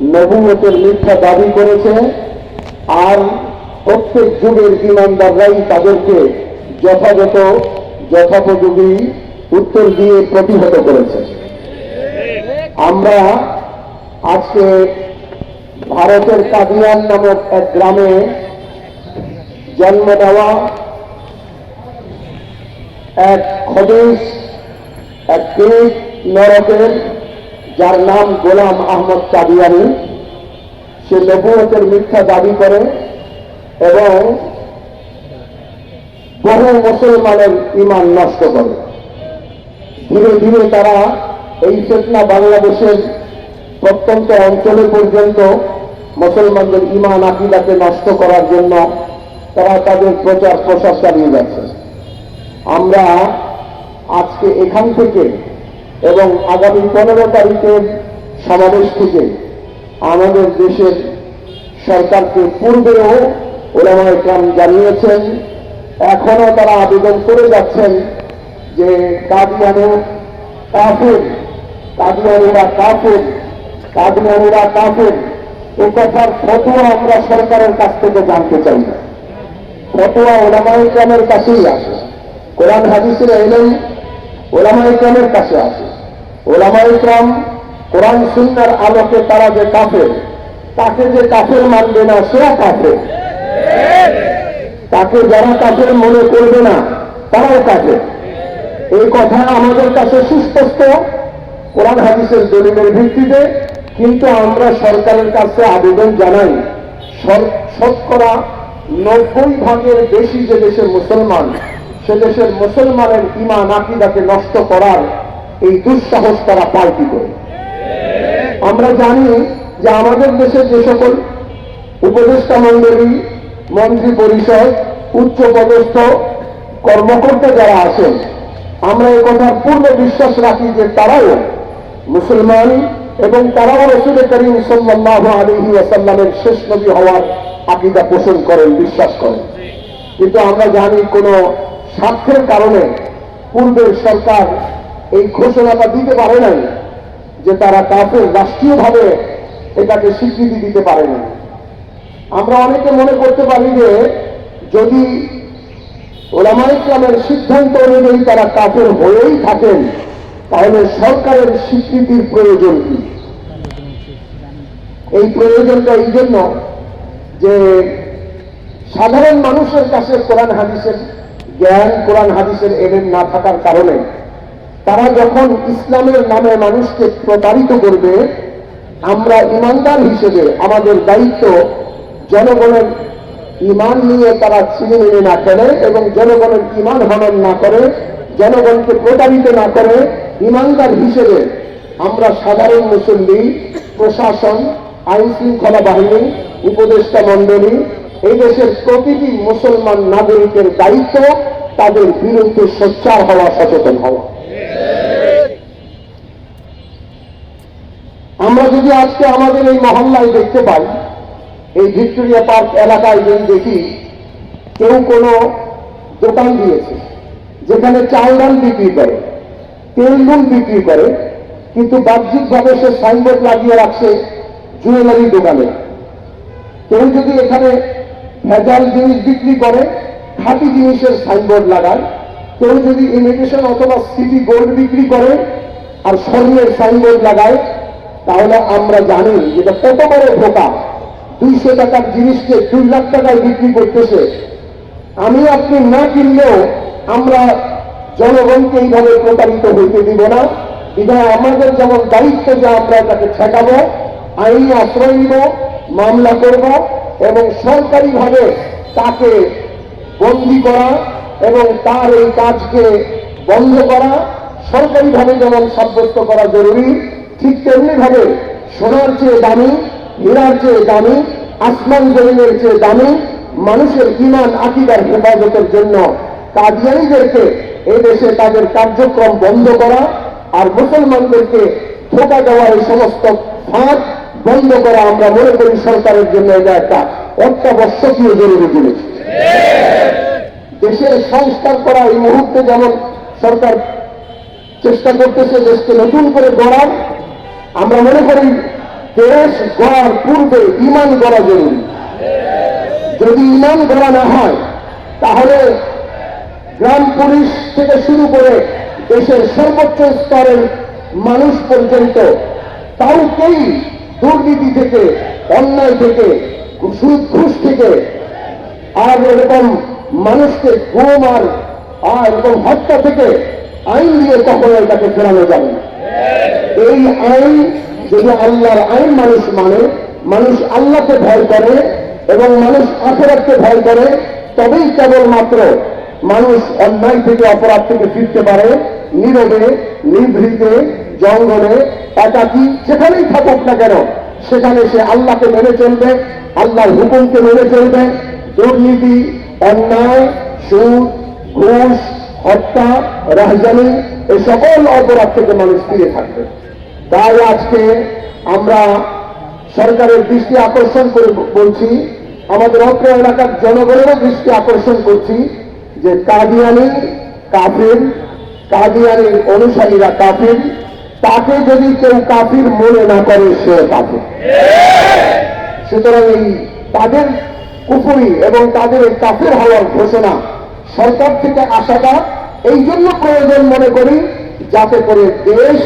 নবুয়তের মিথ্যা দাবি করেছে আর প্রত্যেক যুগের ইমানদাররাই তাদেরকে যথাযথ, যথোপযোগী উত্তর দিয়ে প্রতিহত করেছে। আমরা আজকে ভারতের কাদিয়ান নামক এক গ্রামে জন্ম দেওয়া এক খবিস এক নরকের যার নাম গোলাম আহমদ কাদিয়ানি, সে নবুয়তের মিথ্যা দাবি করে এবং বহু মুসলমানের ইমান নষ্ট করে। ধীরে ধীরে তারা এই চেতনা বাংলাদেশের প্রত্যন্ত অঞ্চলে পর্যন্ত মুসলমানদের ইমান আকিদাকে নষ্ট করার জন্য তারা তাদের প্রচার প্রসার চালিয়ে যাচ্ছে। আমরা আজকে এখান থেকে এবং আগামী পনেরো তারিখের সমাবেশ থেকে আমাদের দেশের সরকারকে পূর্বেও ওলামা ইকরাম জানিয়েছেন এখনও তারা আবেদন করে যাচ্ছেন যে কাদিয়ানু কাফের কাদিয়ানুরা কাফের কাদিয়ানুরা কাফের, এ কথার ফটোয়া আমরা সরকারের কাছ থেকে জানতে চাই না। ফটোয়া ওলামা ইকরামের কাছেই আসে। কোরআন হাদিসের এলেন ওলামা ইকরামের কাছে আসে। ওলামা ইকরাম কোরআন, সুন্নার আলোকে তারা যে কাফের, তাকে যে কাফের মানবে না সেও কাফের। তাকে যারা কাফের মনে করবে না, তারাও কাফের। এই কথা আমাদের কাছে সুস্পষ্ট। কোরআন, হাদিসের দলিলের ভিত্তিতে কিন্তু আমরা সরকারের কাছে আবেদন জানাই শতকরা নব্বই ভাগের বেশি যে দেশের মুসলমান, সে দেশের মুসলমানের ইমান আকিদাকে নষ্ট করার এই দুঃসাহস তারা কি করে? আমরা জানি যে আমাদের দেশের যে সকল উপদেষ্টা মন্ডলী মন্ত্রী পরিষদ, উচ্চ পদস্থ, কর্মকর্তা যারা আছেন, আমরা এই কথার পূর্ণ বিশ্বাস রাখি যে তারাও মুসলমান এবং তারাও রসুল করিম সাল্লাহ আলহি আসাল্লামের শেষ নবী হওয়ার আকিদা পোষণ করেন, বিশ্বাস করেন। কিন্তু আমরা জানি কোনো স্বার্থের কারণে পূর্বের সরকার এই ঘোষণাটা দিতে পারে নাই যে তারা কাফের রাষ্ট্রীয়ভাবে এটাকে স্বীকৃতি দিতে পারেনি আমরা অনেকে মনে করতে পারি যে যদি ওলামা ইসলামের সিদ্ধান্ত অনুযায়ী তারা কাফের হয়েই থাকেন, তাহলে সরকারের স্বীকৃতির প্রয়োজন কি? এই প্রয়োজনটা এই জন্য যে সাধারণ মানুষের কাছে কোরআন হাদিসের জ্ঞান, কোরআন হাদিসের এলেন না থাকার কারণে তারা যখন ইসলামের নামে মানুষকে প্রতারিত করবে, আমরা ইমানদার হিসেবে আমাদের দায়িত্ব জনগণের ইমান নিয়ে তারা ছিনিমিনি না করে এবং জনগণের ইমান হনন না করে, জনগণকে প্রতারিত না করে, ইমানদার হিসেবে আমরা সাধারণ মুসল্লি, প্রশাসন আইন শৃঙ্খলা বাহিনী, উপদেষ্টা মণ্ডলী, এই দেশের প্রতিটি মুসলমান নাগরিকের দায়িত্ব তাদের বিরুদ্ধে সোচ্চার হওয়া সচেতন হওয়া আমরা যদি আজকে আমাদের এই মহল্লায় দেখতে পাই, এই ভিক্টোরিয়া পার্ক এলাকায় যদি দেখি কেউ কোনো দোকান দিয়েছে, যেখানে চাল ডাল বিক্রি করে, তেল নুন বিক্রি করে, কিন্তু বাহ্যিকভাবে সে সাইনবোর্ড লাগিয়ে রাখছে জুয়েলারি দোকানে। কেউ যদি এখানে ভেজাল জিনিস বিক্রি করে, খাঁটি জিনিসের সাইনবোর্ড লাগায়, কেউ যদি ইমিটেশন অথবা সিটি গোল্ড বিক্রি করে, আর স্বর্ণের সাইনবোর্ড লাগায় তাহলে আমরা জানি যেটা কত বড় ধোকা? দুইশো টাকার জিনিসকে দুই লাখ টাকায় বিক্রি করতেছে। আমি আপনি না কিনলেও আমরা জনগণকে এইভাবে প্রতারিত হইতে দিব না। বিধায় আমাদের যেমন দায়িত্ব যে আমরা এটাকে ঠেকাবো, আইনি আশ্রয় নিব, মামলা করব এবং সরকারিভাবে তাকে বন্দি করা এবং তার এই কাজকে বন্ধ করা, সরকারিভাবে যেমন সাব্যস্ত করা জরুরি। ঠিক তেমনি ভাবে সোনার চেয়ে দামি হীরার চেয়ে দামি, আসমান জমিনের চেয়ে দামি, মানুষের ইমান আকিদার হেফাজতের জন্য কাদিয়ানিদেরকে দেশে তাদের কার্যক্রম বন্ধ করা আর মুসলমানদেরকে ধোকা দেওয়া এই সমস্ত ফাঁদ বন্ধ করা আমরা মনে করি সরকারের জন্য এটা একটা অত্যাবশ্যকীয় জরুরি জিনিস। দেশের সংস্কার করা এই মুহূর্তে যেমন সরকার চেষ্টা করতেছে দেশকে নতুন করে গড়ার আমরা মনে করি দেশ গড়ার পূর্বে ইমান গড়া জরুরি। যদি ইমান গড়া না হয়, তাহলে গ্রাম পুলিশ থেকে শুরু করে দেশের সর্বোচ্চ স্তরের মানুষ পর্যন্ত কাউকেই দুর্নীতি থেকে, অন্যায় থেকে সুদ ঘুষ থেকে আর এরকম মানুষকে আর আর এরকম হত্যা থেকে আইন দিয়ে কখনো এটাকে ফেরানো যাবে না। এই আইন যদি আল্লাহর আইন মানুষ মানে মানুষ আল্লাহকে ভয় করে এবং মানুষ আখেরাতকে ভয় করে, তবেই কেবলমাত্র মানুষ অন্যায় থেকে, অপরাধ থেকে ফিরতে পারে, নীরবে, নিভৃতে, জঙ্গলে, একাকি, যেখানেই থাকুক না কেন, সেখানে সে আল্লাহকে মেনে চলবে, আল্লাহর হুকুমকে মেনে চলবে। দুর্নীতি, অন্যায়, সুদ, ঘুষ, হত্যা রাজধানী এই সকল অপরাধ থেকে মানুষ ফিরে থাকবে। তাই আজকে আমরা সরকারের দৃষ্টি আকর্ষণ করে বলছি, আমাদের অত্র এলাকার জনগণেরও দৃষ্টি আকর্ষণ করছি যে কাদিয়ানি কাফির, কাদিয়ানির অনুসারীরা কাফির, তাকে যদি কেউ কাফির মনে না করে, সে কাফির। সুতরাং এই তাদের কুপুরি এবং তাদের এই কাফের হওয়ার ঘোষণা সরকার থেকে আসাটা, এই জন্য প্রয়োজন মনে করি, যাতে করে দেশ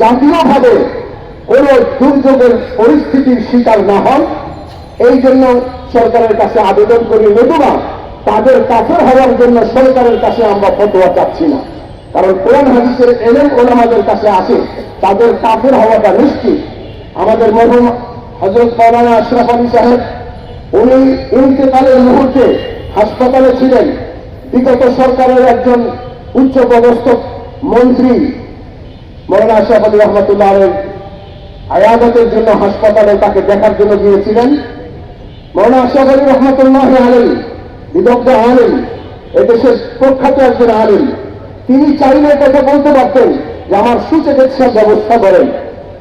জাতীয়ভাবে কোন দুর্যোগের পরিস্থিতির শিকার না হন এই জন্য সরকারের কাছে আবেদন করি নতুবা তাদের কাফের হওয়ার জন্য সরকারের কাছে আমরা ফতোয়া চাচ্ছি না। কারণ কোরআন হাদিসের এলেম ওলামাদের কাছে আসে তাদের কাফের হওয়াটা নিশ্চিত। আমাদের মরহুম হজরত মৌলানা আশরাফ আলী সাহেব, উনি ইন্তেকালের মুহূর্তে হাসপাতালে ছিলেন। বিগত সরকারের একজন উচ্চপদস্থ মন্ত্রী মৌলানা আশরাফ আলী রহমতুল্লাহ আয়াদতের জন্য হাসপাতালে তাকে দেখার জন্য গিয়েছিলেন। মৌলানা আশরাফ আলী রহমতুল্লাহ আলেন বিদগ্ধ আলেন এদেশের প্রখ্যাত একজন আলেন তিনি চাইলে কথা বলতে পারতেন যে আমার সুচিকিৎসার ব্যবস্থা করেন,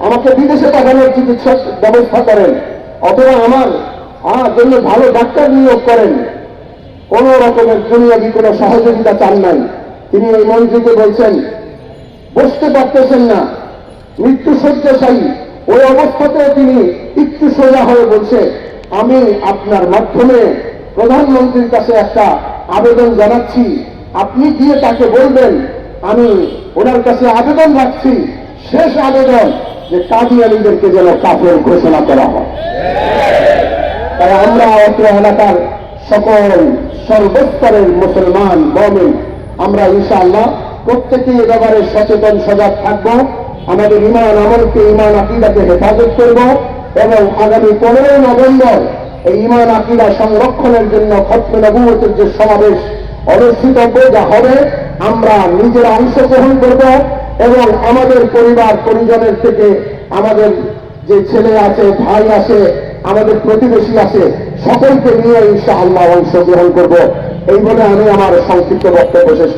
আমাকে বিদেশে পাঠানোর চিকিৎসার ব্যবস্থা করেন, অথবা আমার জন্য ভালো ডাক্তার নিয়োগ করেন। কোন রকমের দুনিয়াবি কোনো সহযোগিতা চান নাই। তিনি এই মন্ত্রীকে বলছেন বসতে পারতেছেন না। মৃত্যু শয্যাশায়ী ওই অবস্থাতেও তিনি একটু সোজা হয়ে বলছে, আমি আপনার মাধ্যমে প্রধানমন্ত্রীর কাছে একটা আবেদন জানাচ্ছি। আপনি গিয়ে তাকে বলবেন, আমি ওনার কাছে আবেদন রাখছি। শেষ আবেদন যে কাদিয়ানিদেরকে যেন কাফের ঘোষণা করা হয়। তাই আমরা অত্র এলাকার সকল সর্বস্তরের মুসলমান বমেন আমরা ইনশাআল্লাহ প্রত্যেকে এ ব্যাপারে সচেতন, সজাগ থাকব। আমাদের ইমান, আমলকে ইমান আকিদাকে হেফাজত করব এবং আগামী পনেরোই নভেম্বর এই ইমান আকিদা সংরক্ষণের জন্য খত্ম নবুয়তের যে সমাবেশ অনুষ্ঠিতব্য যা হবে, আমরা নিজেরা অংশগ্রহণ করব এবং আমাদের পরিবার, পরিজনের থেকে আমাদের যে ছেলে আছে, ভাই আছে, আমাদের প্রতিবেশী আছে, সকলকে নিয়ে ইনশাআল্লাহ অংশগ্রহণ করব। এই বলে আমি আমার সংক্ষিপ্ত বক্তব্য শেষ